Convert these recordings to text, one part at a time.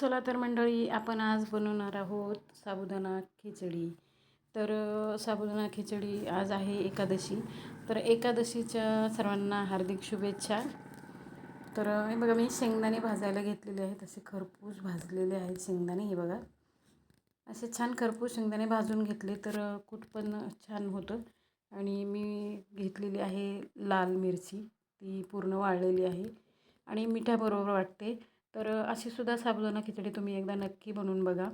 चला तर मंडळी आपण आज बनवणार आहोत साबुदाणा खिचडी. तर साबुदाणा खिचडी आज आहे एकादशी. तर एकादशीच्या सर्वांना हार्दिक शुभेच्छा. तर हे बघा मी शेंगदाणे भाजायला घेतलेले आहेत. असे खरपूस भाजलेले आहेत शेंगदाणे हे बघा. असे छान खरपूस शेंगदाणे भाजून घेतले तर कुठपण कूट पण छान होतं. आणि मी घेतलेली आहे लाल मिरची. ती पूर्ण वाळलेली आहे. आणि मिठाबरोबर वाटते. तर अशी सुद्धा साबुदाणा खिचडी तुम्ही एकदा नक्की बनवून बघा.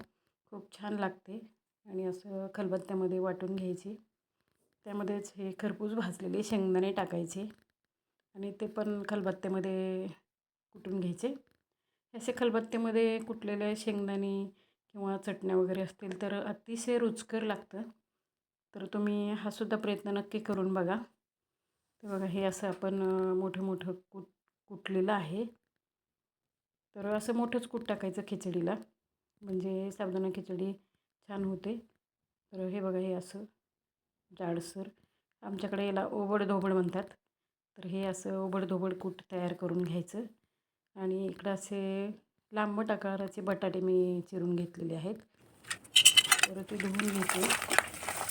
खूप छान लागते आणि असं खलबत्त्यामध्ये वाटून घ्यायची. त्यामध्येच हे खरपूस भाजलेले शेंगदाणे टाकायचे आणि ते पण खलबत्त्यामध्ये कुटून घ्यायचे. असे खलबत्त्यामध्ये कुटलेले शेंगदाणे किंवा चटण्या वगैरे असतील तर अतिशय रुचकर लागतं. तर तुम्ही हा सुद्धा प्रयत्न नक्की करून बघा. ते बघा हे असं आपण मोठं मोठं कुट कुटलेलं आहे. तर असं मोठंच कूट टाकायचं खिचडीला. म्हणजे साबुदाणा खिचडी छान होते. तर हे बघा हे असं जाडसर. आमच्याकडे याला ओबड म्हणतात. तर हे असं ओबड कूट तयार करून घ्यायचं. आणि इकडं असे लांबट आकाराचे बटाटे मी चिरून घेतलेले आहेत. तर ते धुवून घेते.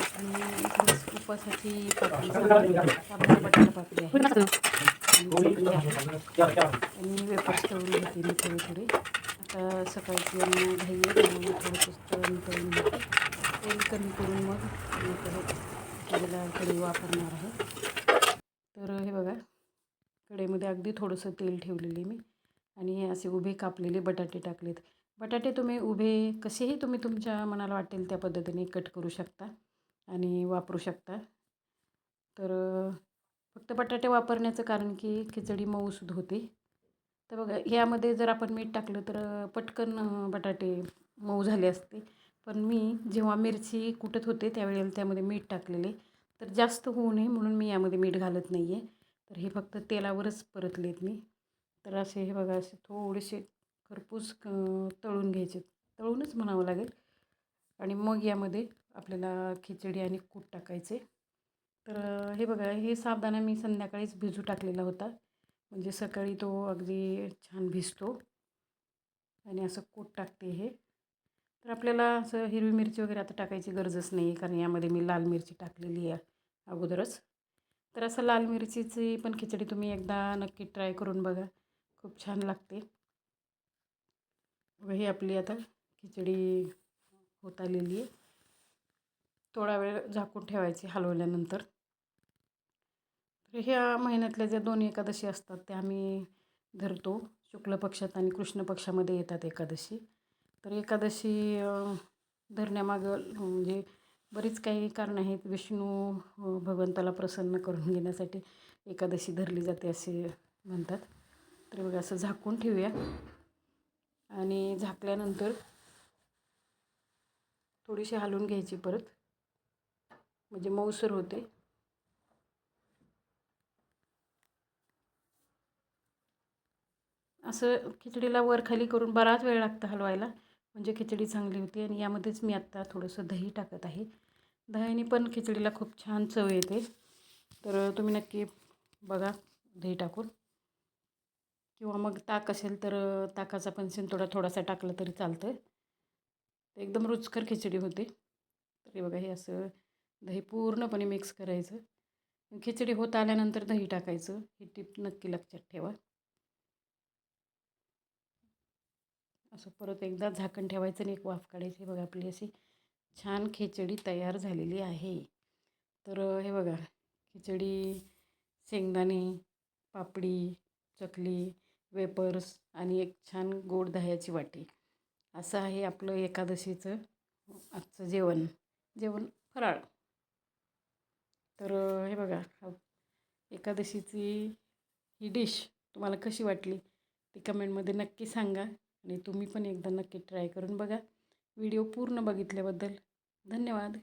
आणि इकडं उपासाठी पापडी साबुदाणा बटाटा. पापडी आहे. आणि वेपर्स तळून घेते मी थोडे थोडे आता सकाळची अन्न घाई आहे त्यामुळे थोडंसं तळून घेते तेल कमी करून मग मी परत त्याला कढई वापरणार आहे तर हे बघा कढईमध्ये अगदी थोडंसं तेल ठेवलेले मी. आणि हे असे उभे कापलेले बटाटे टाकलेत. बटाटे तुम्ही उभे कसेही तुम्ही तुमच्या मनाला वाटेल त्या पद्धतीने कट करू शकता आणि वापरू शकता. तर फक्त बटाटे वापरण्याचं कारण की खिचडी मऊसूद होते. तर बघा यामध्ये जर आपण मीठ टाकलं तर पटकन बटाटे मऊ झाले असते. पण मी जेव्हा मिरची कुटत होते त्यावेळेला त्यामध्ये मीठ टाकलेले. तर जास्त होऊ नये म्हणून मी यामध्ये मीठ घालत नाही आहे तर हे फक्त तेलावरच परतलेत मी. तर असे हे बघा असे थोडेसे खरपूस तळून घ्यायचे. तळूनच म्हणावं लागेल. आणि मग यामध्ये आपल्याला खिचडी आणि कूट टाकायचे. तर हे बघा हे साबदाणा मी संध्याकाळीच भिजू टाकलेला होता. म्हणजे सकाळी तो अगदी छान भिजतो. आणि असं कोट टाकते हे. तर आपल्याला असं हिरवी मिरची वगैरे आता टाकायची गरजच नाही कारण यामध्ये मी लाल मिरची टाकलेली आहे अगोदरच. तर असं लाल मिरचीची पण खिचडी तुम्ही एकदा नक्की ट्राय करून बघा. खूप छान लागते. बघा ही आपली आता खिचडी होत आलेली आहे. थोडा वेळ झाकून ठेवायची हलवल्यानंतर. तर ह्या महिन्यातल्या ज्या दोन एकादशी असतात त्या आम्ही धरतो. शुक्ल पक्षात आणि कृष्ण पक्षामध्ये येतात एकादशी. तर एकादशी धरण्यामागं म्हणजे बरीच काही कारणं आहेत. विष्णू भगवंताला प्रसन्न करून घेण्यासाठी एकादशी धरली जाते असे म्हणतात. तर बघा असं झाकून ठेवूया. आणि झाकल्यानंतर थोडीशी हलवून घ्यायची परत. म्हणजे मऊसर होते. असं खिचडीला वर खाली करून बराच वेळ लागतं हलवायला. म्हणजे खिचडी चांगली होती आणि यामध्येच मी आत्ता थोडंसं दही टाकत आहे. दह्याने पण खिचडीला खूप छान चव येते. तर तुम्ही नक्की बघा दही टाकून. किंवा मग ताक असेल तर ताकाचा पण थोडा थोडासा टाकला तरी चालतं एकदम रुचकर खिचडी होते. तरी बघा हे असं दही पूर्णपणे मिक्स करायचं. खिचडी होत आल्यानंतर दही टाकायचं. ही टीप नक्की लक्षात ठेवा. असं परत एकदा झाकण ठेवायचं आणि एक वाफ काढायची. बघा आपली अशी छान खिचडी तयार झालेली आहे. तर हे बघा खिचडी शेंगदाणे पापडी चकली वेपर्स आणि एक छान गोड दह्याची वाटी. असं आहे आपलं एकादशीचं आजचं जेवण. जेवण फराळ. तर हे बघा एकादशीची ही डिश तुम्हाला कशी वाटली? ती कमेंटमध्ये नक्की सांगा. आणि तुम्ही पण एकदा नक्की ट्राय करून बघा. व्हिडिओ पूर्ण बघितल्याबद्दल धन्यवाद.